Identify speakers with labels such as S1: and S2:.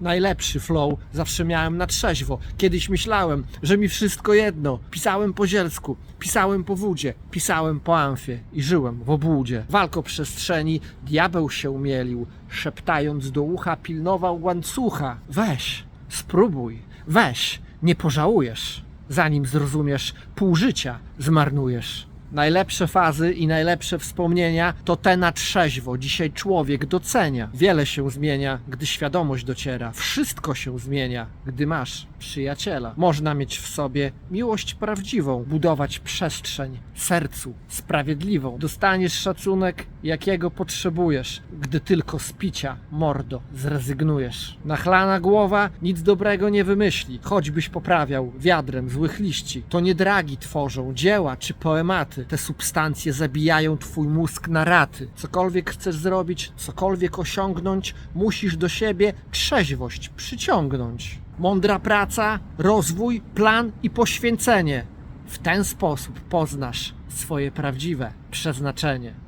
S1: Najlepszy flow zawsze miałem na trzeźwo. Kiedyś myślałem, że mi wszystko jedno. Pisałem po zielsku, pisałem po wódzie, pisałem po amfie i żyłem w obłudzie. Walko przestrzeni, diabeł się umielił, szeptając do ucha pilnował łańcucha. Weź, spróbuj, weź, nie pożałujesz. Zanim zrozumiesz, pół życia zmarnujesz. Najlepsze fazy i najlepsze wspomnienia to te na trzeźwo. Dzisiaj człowiek docenia. Wiele się zmienia, gdy świadomość dociera. Wszystko się zmienia, gdy masz przyjaciela. Można mieć w sobie miłość prawdziwą, budować przestrzeń sercu sprawiedliwą. Dostaniesz szacunek, jakiego potrzebujesz, gdy tylko z picia, mordo, zrezygnujesz. Nachlana głowa nic dobrego nie wymyśli, choćbyś poprawiał wiadrem złych liści. To nie dragi tworzą dzieła czy poematy. Te substancje zabijają twój mózg na raty. Cokolwiek chcesz zrobić, cokolwiek osiągnąć, musisz do siebie trzeźwość przyciągnąć. Mądra praca, rozwój, plan i poświęcenie. W ten sposób poznasz swoje prawdziwe przeznaczenie.